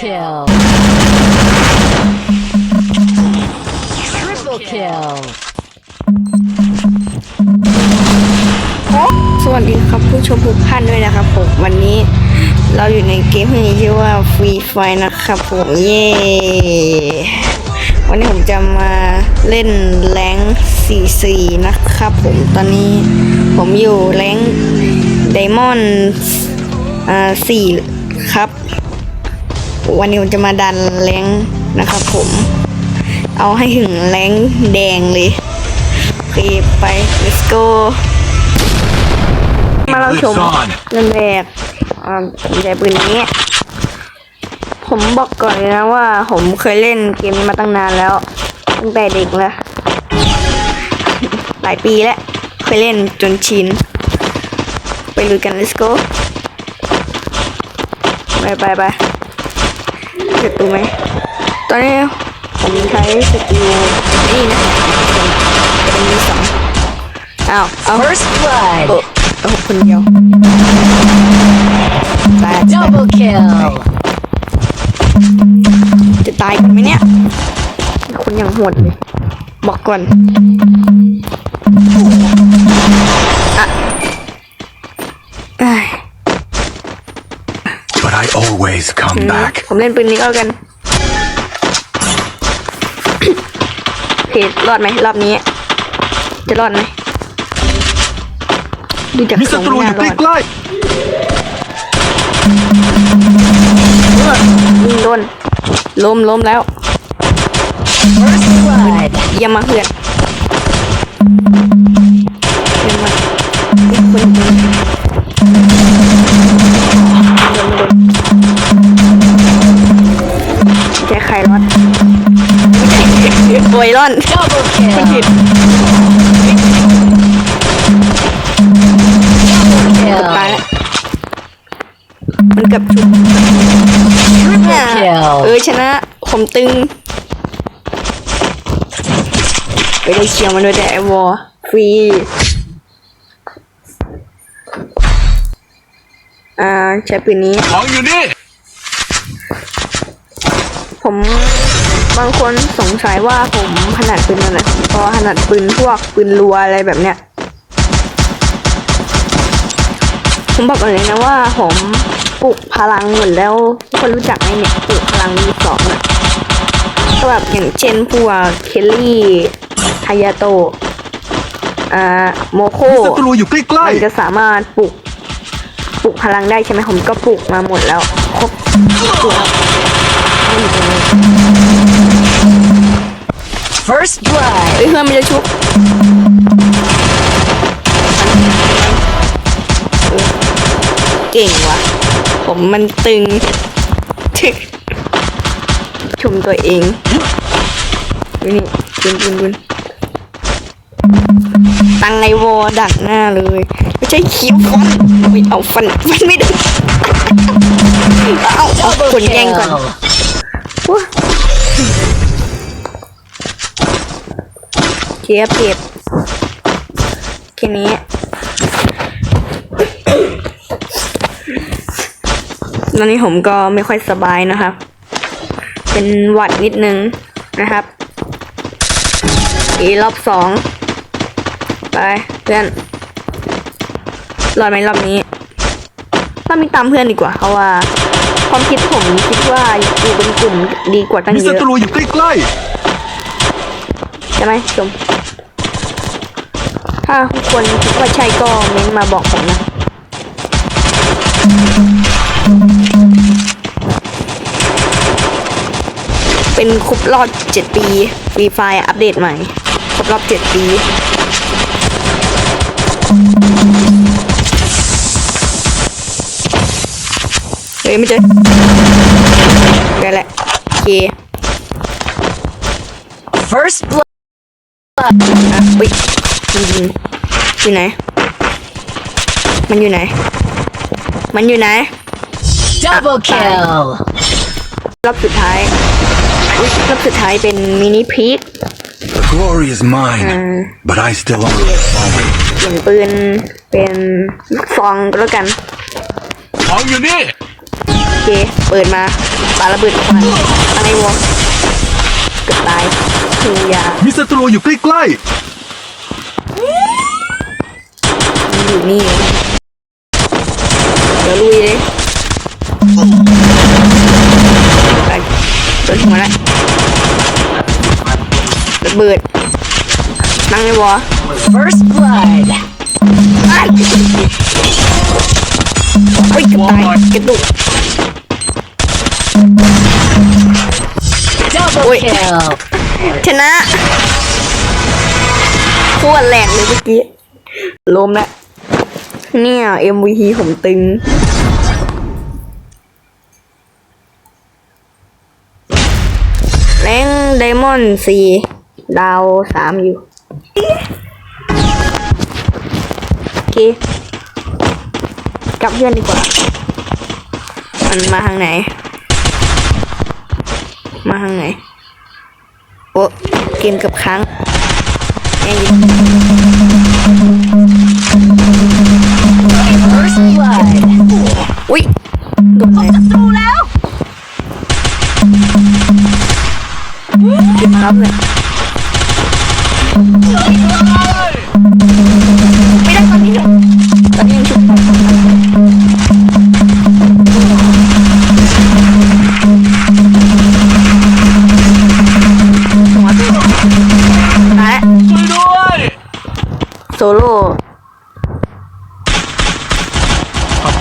kill. Triple kill. สวัสดีครับผู้ชมทุกท่านด้วยนะครับผมวันนี้เราอยู่ในเกมที่ชื่อว่า Free Fire นะครับผมเย้วันนี้ผมจะมาเล่นแรง44 นะครับผมตอนนี้ผมอยู่แรงไดมอนด์อ่า4ครับ วันนี้ผมจะมาดันแรงนะครับผม เอาให้ถึงแรงแดงเลยโอเคไป let's go มาเราชมเล่นแบบอ่าใช้ปืนนี้ ผมบอกก่อนเลยนะว่า ผมเคยเล่นเกมนี้มาตั้งนานแล้ว ตั้งแต่เด็กแล้ว หลายปีแล้ว เคยเล่นจนชิน ไปลุยกัน let's go ไปไปไป เก็บตัวไหมตอนนี้ผมใช้สกิลนี่นะเป็นมีสองอ้าวเอา First เอ blood. อเอาคนเดียวตาย Double kill. จะตายกันไหมเนี่ยคนอย่างโหดเลย บอกก่อนอะเอ้ย But I always come back. ผมเล่นปืนนี้ก็แล้วกัน เพจรอดไหมรอบนี้ จะรอดไหมดูจากมีทศัรงตรูไม่อน่ายู่รอดใกล้ยิงโดนล้มล้มแล้ว First blood. เยี่ยมมากเพื่อนเยี่ยมมา รอน Double ไม่ผิด kill. ตายแล้วมันเกับชุบ Triple kill. เออชนะ ผมตึง ไปได้เชียวมาด้วยแต่ไอวอร์ฟรีอ่าใช้ปืนนี้ๆของอยู่นี่ ผม บางคนสงสัยว่าผมถนัดปืนอะไรเพราะถนัดปืนพวกปืนรัวอะไรแบบเนี้ย ผมบอกก่อนเลยนะว่าผมปลุกพลังเหมือนแล้วทุกคนรู้จักไหมเนี่ยปลุกพลังมีสองอะก็แบบอย่างเช่นพวกเคลลี่ฮายาโตะอ่าโมโคมีศัตรูอยู่ใกล้มันจะสามารถปลุกปลุกพลังได้ใช่ไหมผมก็ปลุกมาหมดแล้วครบทุกตัวไม่อยู่ตรงนี้ First blood. เฮ้ยเพื่อนมันจะชุบเก่งว่ะผมมันตึงทึกชมตัวเองดูนี่บุนบุนบุนตังไงวอดักหน้าเลย ไม่ใช่คิ้วฟันไม่เอาฟันฟันไม่ได้เอาเอาคนแย่งก่อน kill. ว้าเก็บเก็บแค่นี้ตอนนี้ผมก็ไม่ค่อยสบายนะครับ เป็นหวัดนิดนึงนะครับ อีรอบสอง ไปเพื่อนรอดไหมรอบนี้รอบนี้ตามเพื่อนดีกว่าเพราะว่า ความคิดผมคิดว่าอยู่เป็นกลุ่มดีกว่าตั้ๆงมีเยศัอะตรูอยู่ใกล้ใช่ไหมชม ถ้าทุกคนคิดว่าใช่ก็เม้นต์มาบอกผมนะเป็นครบรอบเจ็ดปีฟรีไฟอัปเดตใหม่ครบรอบเจ็ดปี เฮ้ย ไม่เจอได้แหละโอเค First blood. อะ อุ๊ยมันยิงอยู่ไหน มันอยู่ไหน มันอยู่ไหน Double kill. รอบสุดท้ายอุ๊ยรอบสุดท้ายเป็นมินิพีคๆ The glory is mine, Uh. but I still own the fallen. เปลี่ยนปืนเป็นลูกซองก็แล้วกัน ของอยู่นี่ โอเค เปิดมาปาระเบิดควันอะไรวะเกือบตายคือยามีศัตรูอยู่ใกล้ อยู่นี่เลยเดี๋ยวลุยเลยไปโดนหัวแล้วระเบิดนั่งเลยวะ First blood. ไอ้โอ้ยเกือบตายกระตุก Double Wait. kill. ชนะโคตรแหลกเลยเมื่อกี้ล้มแล้ว เนี่ย MVP ผมตึง แรงไดมอนด์สี่ดาวสามอยู่ โอเค กลับเพื่อนดีกว่า มันมาทางไหน มาทางไหน โอ้เกมกับค้างแม่ง ยิง First blood. อุ้ยโดนเลยเก็บครับเลยไม่ได้ตอนนี้เลยตอนนี้ยังชุบหัวตายๆช่วยด้วย โซโล่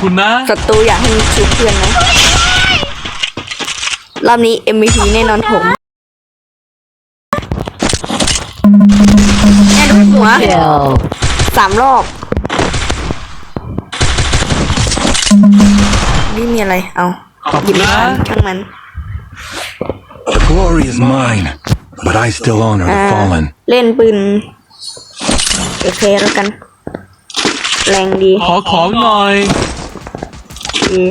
คุณนะ ศัตรูอยากให้มีชุบเพื่อนนะรอบนี้ MVP แน่นอนผมแน่ดูหัว Kill. สามรอบนี่มีอะไร เอาขอบหคุยิบณไม่นะทันช่างมัน The glory is mine but I still honor อ่า the fallen เล่นปืนโอเคแล้วกัน แรงดี ขอของหน่อย ดี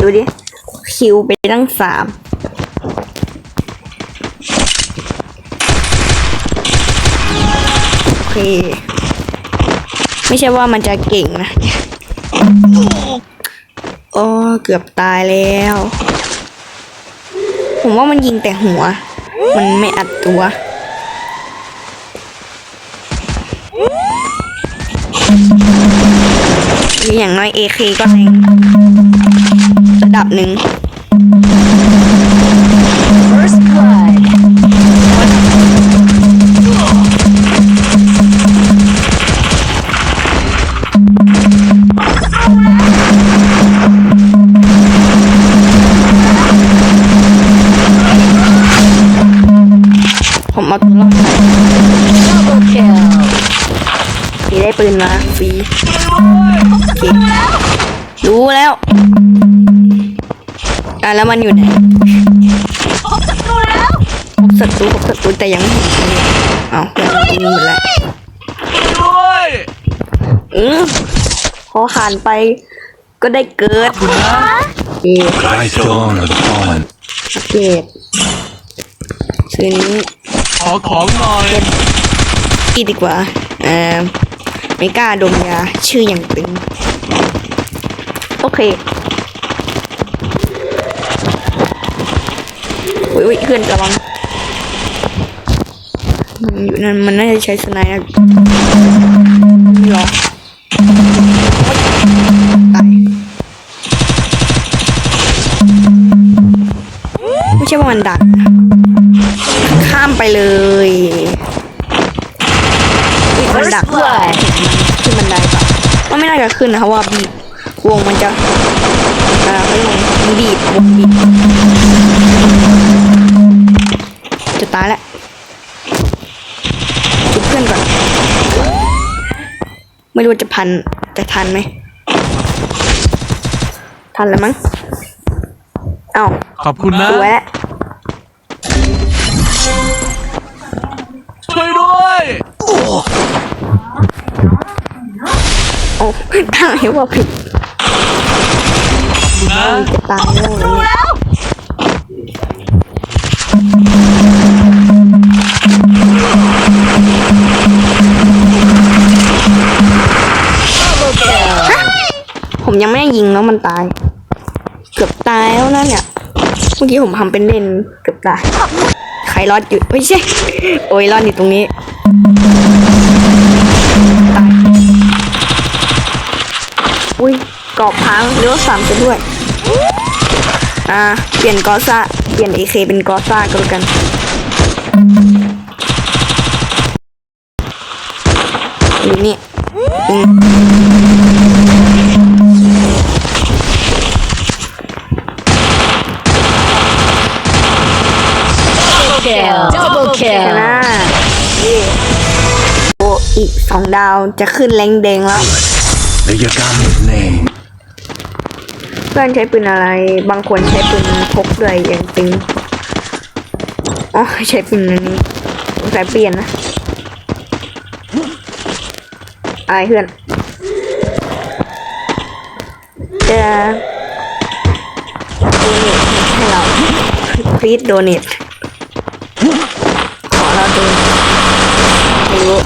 ดูดิ คิวไปตั้งสามโอเค ไม่ใช่ว่ามันจะเก่งนะ โอ้ เกือบตายแล้ว ผมว่ามันยิงแต่หัว มันไม่อัดตัว มีอย่างน้อย AK ก็แรงระดับหนึ่ง แล้วอะแล้วมันอยู่ไหนพบศัตรูแล้วพบศัตรูพบศัตรูแต่ยังไม่เห็นมันเลยเอาเพื่อนเรามีหมดแล้วด้วยอือพอผ่านไปก็ได้เกิดคุณนะโอเค but I still honor the fallen โอเคซื้อนี้ขอของหน่อยพี่ดีกว่าเอ่อไม่กล้าดมยาชื่ออย่างตึง โอเคอุ้ยอุ้ยเพื่อนระวังอยู่นั่นมันน่าจะใช้สไนด์อะไม่หรอกตายไม่ใช่ว่ามันดักนข้ามไปเลยมันดัก blood. ขึ้นบันไดก่อนไม่น่าจะขึ้นนะเพราะว่าบี วงมันจะอ่าไม่ลงมันบีบวงบีบจะตายแล้วชุบเพื่อนก่อน ไม่รู้ว่าจะพันจะทันไหม ทันแล้วมั้ง เอ้าขอบคุณนะดูแวะช่วยด้วยโอ้ตั้งให้ว่าผิดคุณนะจะ ตายแล้วเหรอเนี่ย Double kill. ผมยังไม่ได้ยิงยิงแล้วมันตาย เกือบตายแล้วนะเนี่ย เมื่อกี้ผมทำเป็นเล่นเกือบตาย ใครรอดอยู่ไม่ใช่ โอ้ยรอดอยู่ตรงนี้ตายอุ้ยกรอบพังเลี้ยวสามไปด้วย อ่า เปลี่ยนกอซ่า เปลี่ยนเอเคเป็นกอซ่าก็แล้วกันอยู่นี่อืม Kill. Double ช kill. นะโอ้อีกสองดาวจะขึ้นแรงแดงแล้ว The Yagami's name. เพื่อนใช้ปืนอะไร บางคนใช้ปืนพกด้วยอย่างตึงอ๋อใช้ปืนอันนี้ใส่เปลี่ยนนะอะไรเพื่อนจะโดเนทให้เราฟีดโดนิตเราดูไม่รู้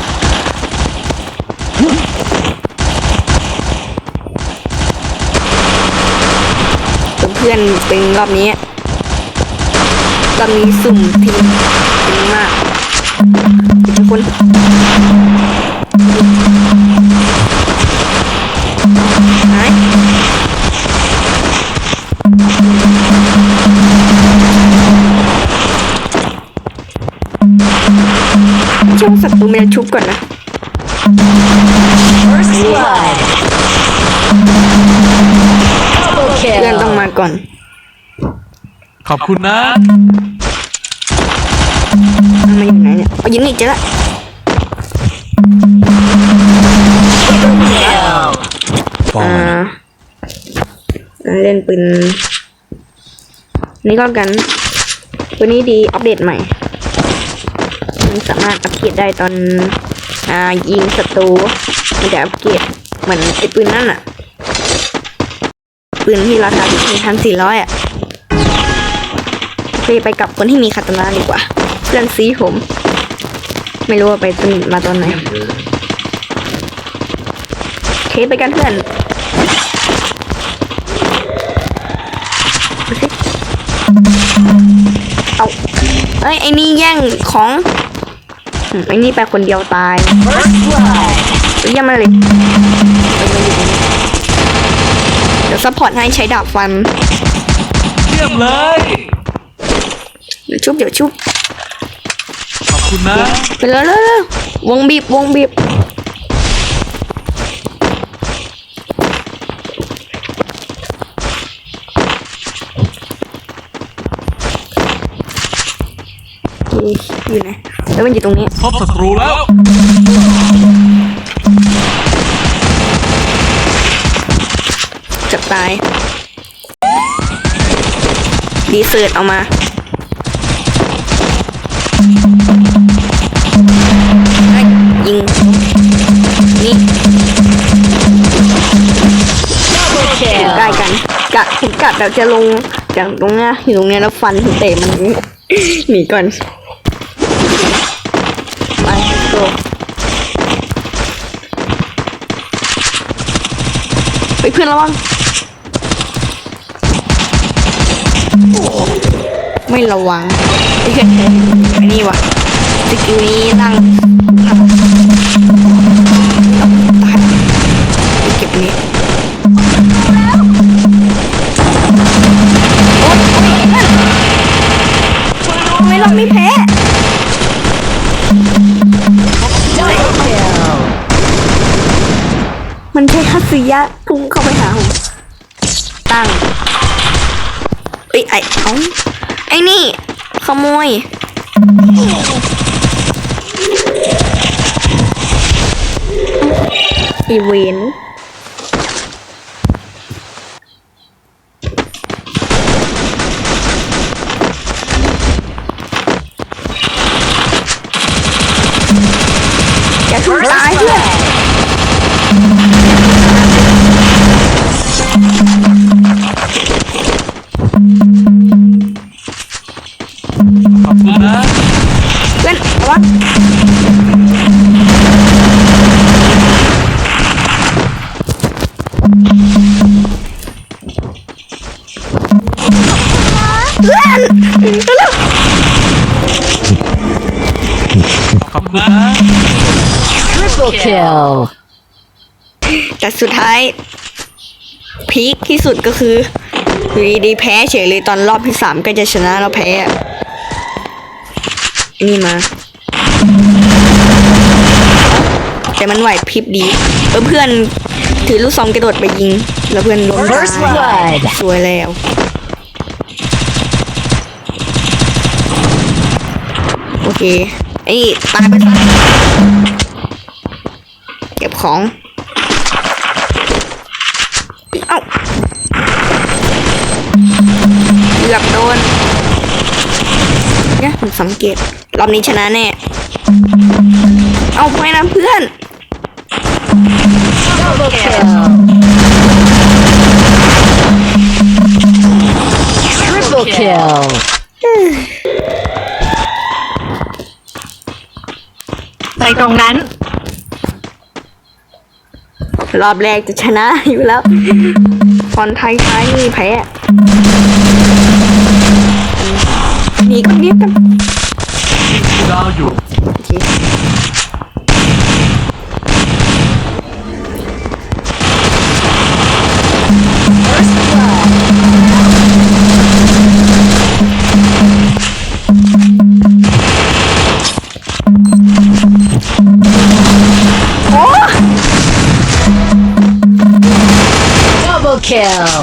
เพื่อนๆ เป็นรอบนี้รอบนี้สุ่มทีมเป็นมากทุกคนหายช่วงศัตรูมันชุบก่อนนะเพื่อนต้องมาก่อน ขอบคุณนะเอามาอยู่ไหนเนี่ยเอายิงนี่เจอละ Kill. อ่า Fallen. เล่นปืนนี่ก็กันตัวนี้ดีอัปเดตใหม่ มันสามารถอัปเกรดได้ตอน อ่ายิงศัตรูมันจะอัปเกรดเหมือนไอ้ปืนนั่นอะปืนที่ราคาหนึ่งพันสี่ร้อยอะโอ เคไปกับคนที่มีคาตานาดีกว่า เพื่อนซีผม ไม่รู้ว่าไปสนิทมาตอนไหนโอเคไปกันเพื่อนเอาเอ้ยไอ้นี่แย่งของไอ้นี่ไปคนเดียวตายเยี่ยมมาเลยเดี๋ยวซัพพอร์ตให้ใช้ดาบฟันเยี่ยมเลย ชุบเดี๋ยวชุบขอบคุณนะไปเลยเลยเลยวงบีบวงบีบอยู่ไหนแล้วมันอยู่ตรงนี้พบศัตรูแล้วจะตายดีเซิร์ตเอามาเฮ้ ยิงนี่ Double ใกล้กันกะผมกะแบบจะลงจากตรงเนี้ยอยู่ตรงเนี้ยแล้วฟันเตะมันหนีก่อนไปโกไปเพื่อนระวัง ไม่ระวังไอ้เพื่อนไอ้นี่วะสกิลนี้ตั้งทำตายเก็บอันนี้ทำไมเราไม่แพ้มันใช่คัตสึยะพุ่งเข้าไปหาผมตั้งเอ้ยไอ้เอ้า ไอ้นี่ ขโมย อีเวนอ คุณน Triple kill แต่สุดท้ายพีคที่สุดก็คือวีดีแพ้เฉยเลยตอนรอบที่สามก็จะชนะเราแพ้นี่มา แต่มันไหวพริบดีเออเพื่อน ถือลูกซองกระโดดไปยิง แล้วเพื่อนล้ม First ตาย blood. สวยแล้ว โอเค ไอ้ตายไปซะเก็บของ เอ้าเกือบโดนเนี่ยผมสังเกต รอบนี้ชนะแน่ เอาไปนะเพื่อน Double kill. Triple kill. ไปตรงนั้น รอบแรกจะชนะอยู่แล้ว ตอนท้ายๆนี่แพ้หนีก็เนียกันดาวอยู่ kill.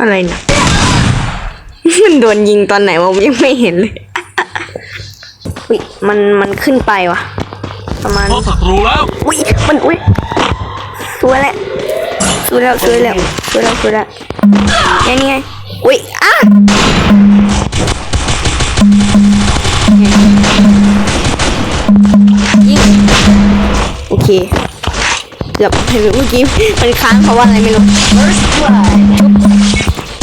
อะไรเนี่ยมันโดนยิงตอนไหนวะผมยังไม่เห็นเลยอุ๊ยมันมันขึ้นไปวะประมาณพบศัตรูแล้วอุ้ยมันอุ้ยสวยแล้วสวยแล้วสวยแล้วสวยแล้วสวยแล้วไงนี่ไงอุ้ยอะยิงโอเคเกือบเมื่อกี้มันค้างเพราะว่าอะไรไม่รู้ First blood.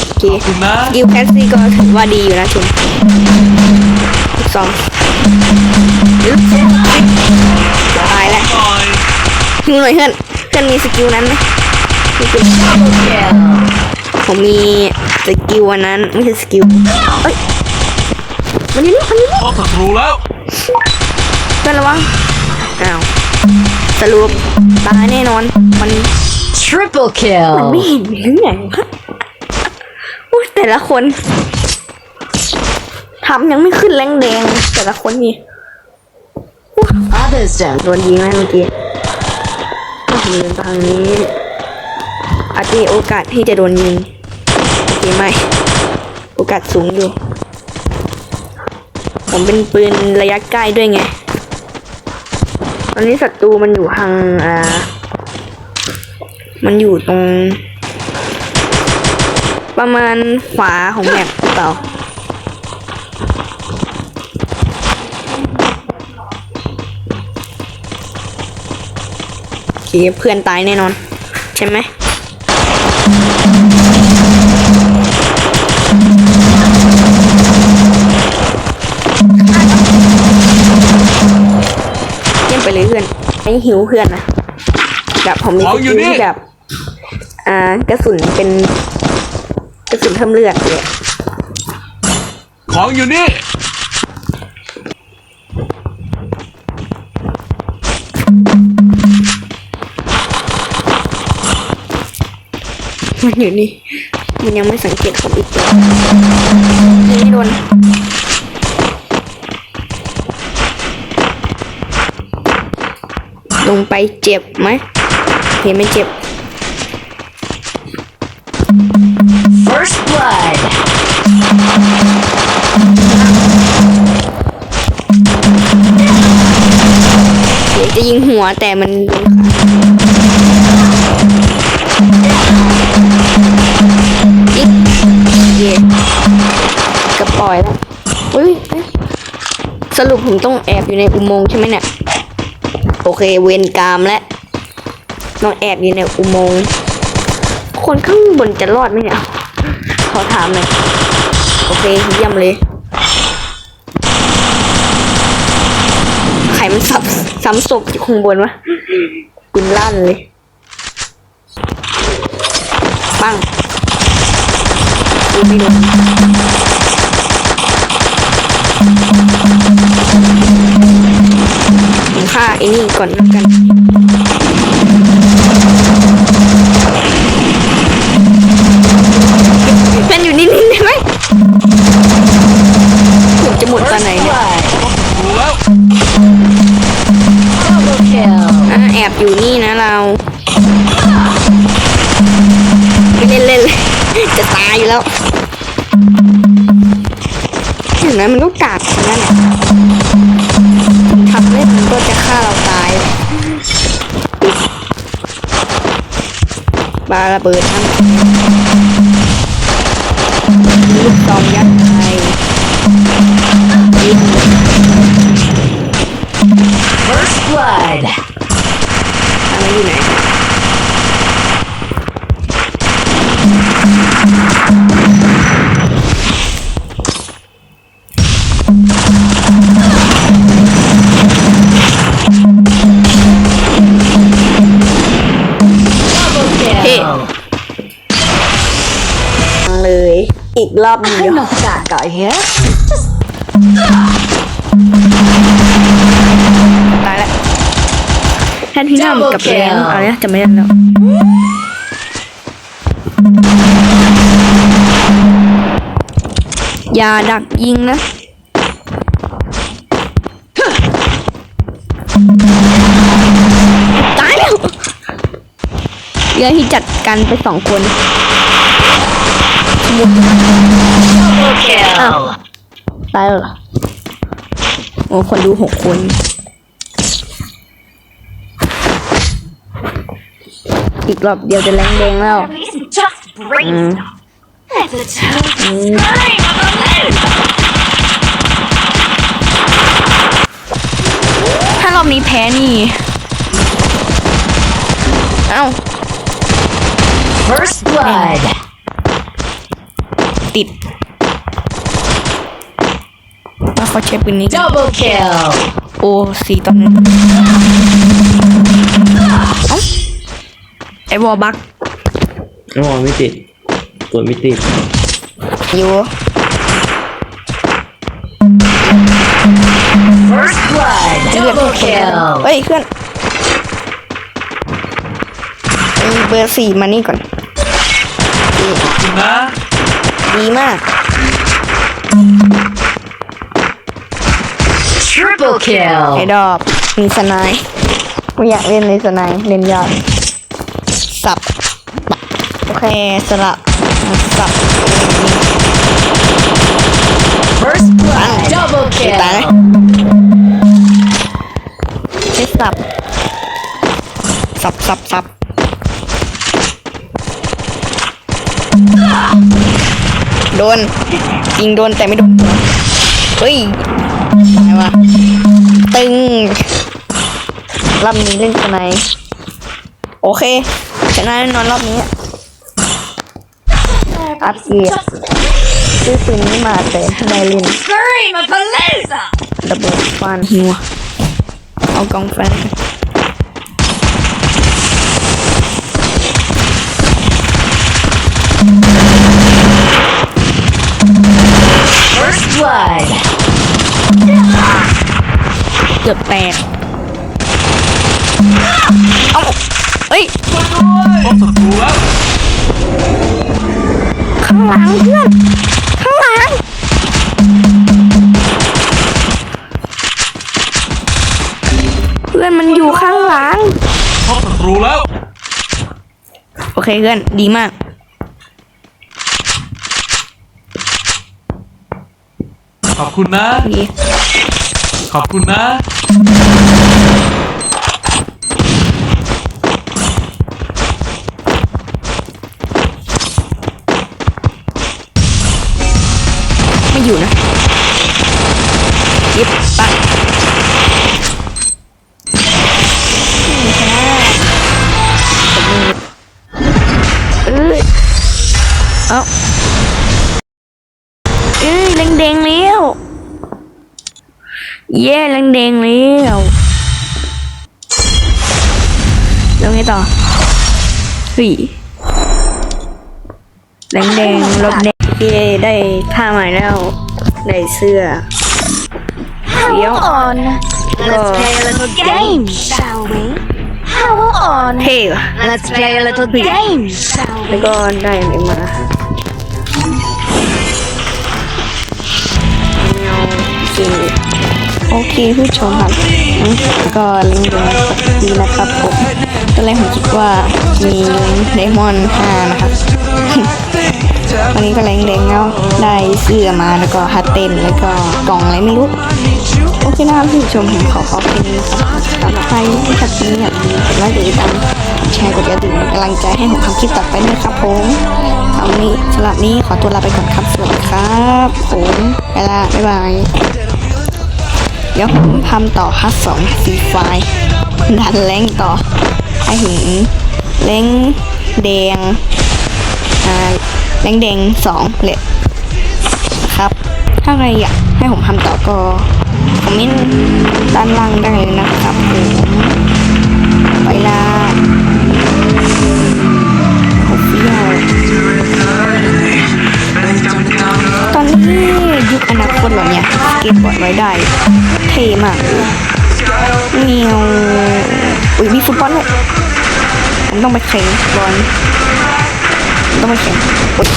โอเคขอบคุณนะกิลแคสซี่ก็ถือว่าดีอยู่นะชุนลูกสองตายแล้วหน่อยฮิวหน่อยเพื่อนเพื่อนมีสกิลนั้นไหมมีสกิล Double kill. ผมมีสกิลอันนั้นไม่ใช่สกิลเอ้ยมันอยู่นี่มันอยู่นี่พบศัตรูแล้วเพื่อนระวังอ้าว สรุปตายแน่นอน มัน Triple มัน kill. ไม่เห็นหรือไงวะอุ๊ยแต่ละคนทำยังไม่ขึ้นแรงแดง แต่ละคนนี่ Others don't. โดนยิงแล้วเมื่อกี้ถ้าผมเดินทางนี้ อาจจะมีโอกาสที่จะโดนยิงโอเคไหมโอกาสสูงอยู่ ผมเป็นปืนระยะใกล้ด้วยไงต อนนี้ศัตรูมันอยู่ทางอ่า มันอยู่ตรง ประมาณขวาของแมปหรือเปล่าโอเคเพื่อนตายแน่นอน ใช่ไหม ไปเลยเพื่อนไม่หิวเพื่อนนะแบบผมมีขสองอยู่กิลนี่ที่แบบ อ่ากระสุนเป็นกระสุนเพิ่มเลือดเลยของอยู่นี่มันอยู่นี่ มันยังไม่สังเกตผมอีกเลยยิงไม่โดน ลงไปเจ็บไหมเห็นไม่เจ็บ First blood. เดี๋ยวจะยิงหัวแต่มันโดนขาอีกเย่กระปล่อยแล้วอุ้ยเอ๊ะสรุปผมต้องแอบอยู่ในอุโมงค์ใช่ไหมเนี่ย โอเคเวรกรรมและต้องแอบอยู่ในอุโมงค์คนข้างบนจะรอดไหมเนี่ยขอถามหน่อยโอเคเยี่ยมเลยใครมันสับซ้ำศพอยู่ข้างบนวะปืนลั่นเลยปังยิงไม่โดน ฆ่าไอ้นี่ก่อนแล้วกันแมันอยู่นิ่งๆได้ไหมผมจะหมดตอนไหนเนี่ย Double kill. อะแอบอยู่นี่นะเรา เล่นเล่นเลยจะตายอยู่แล้วถึงนั้นมันก็กากทั้งนั้นแหละ ฆ่าเราตายบาระเบิดทั้งลูกซองยัด อีกรอบเดียว I'm not that guy here. ตายแล้วแทนที่นั่ง Double กับแรง kill อะไรนะจะไม่ได้แล้วอย่าดักยิงนะ ตายแล้วเรือที่จัดกันไปสองคน ตายแล้วเหรอโอ้คนดูหกคนอีกรอบเดียวจะแรงแดงแล้วถ้ารอบนี้แพ้นี่ เอ้า first blood. ติดว่าเขาใช้ปืนนี้กัน Double kill. โอ้สีตอนนั้นเอ้าไอวอลบักอ๋อไม่ติดกดไม่ติดอยู่ First blood. Double kill. เฮ้ยเพื่อนไอเบอร์สี่มานี่ก่อนคุณนะ ดีมาก Triple ไอ kill. ดอบมีสไนายไม่อยากเล่นในสไนายเล่นยากสับปักโอเคสลับสับ First blood. Double ตาย kill. ใช้สับ สับสับสับ โดนยิงโดนแต่ไม่โดนหัวเฮ้ยอะไรวะ ตึงรอบนี้เล่นสไนด์โอเค ชนะแน่นอนรอบนี้ อัพเกียร์ซื้อปืนนี้มาแต่ถ้าได้เล่น Scream of a loser. ระเบิดฟานหัวเอากองแฟน กัน First blood. เกือบแตกเอาเอ้ย พบศัตรูแล้วข้างหลังเพื่อน ข้างหลัง เพื่อนมันอยู่ข้างหลัง พบศัตรูแล้ว โอเคเพื่อน ดีมาก ขอบคุณนะดีขอบคุณนะ เย้แดงๆแล้วแล้วไงต่อเฮ้ยแดงๆรถแดงเย้ได้ผ้าใหม่แล้ว ได้เสื้อเดี๋ยวอ่อน Let's play a little game, shall we? How on? เท่อะ Let's play a little game, shall แล้ว we? ก็ได้อะไรมาเอาจริงโอเคผู้ชมครับอืมแล้วก็ลิงก์ดูดีนะครับผมตอนแรกผมคิดว่ามีลิงก์เดมอน5นะครับวันนี้ก็แรงแดงแล้วได้เสื้อมาแล้วก็ฮัตเต้นแล้วก็กล่องอะไรไม่รู้โอเคนะครับผู้ชมผมขอขอบคุณครับสำหรับใครที่ชอบคลิปนี้อยากดีกดไลค์กดติดตามแชร์กดกระดิ่งกำลังใจให้ผมทำคลิปต่อไปด้วยครับผมเอานี้สำหรับนี้ขอตัวลาไปก่อนครับสวัสดีครับผมไปละบ๊ายบาย เดี๋ยวผมทำต่อฮัทสองฟรีไฟดันแรงต่อให้ถึงแรงแดงอ่าแรงแดงสองเลยครับ ถ้าใครอยากให้ผมทำต่อก็คอมเมนต์ด้านล่างได้เลยนะครับผมไปละโอเฟียตอนนี้ยุคอนาคตเหรอเนี่ยเก็ตบอร์ดไว้ได้ ท่มากเมียวอุ้ยมีฟุตบอลด้วยผมต้องไปแข่งบอลต้องไปแข่งอุ๊ย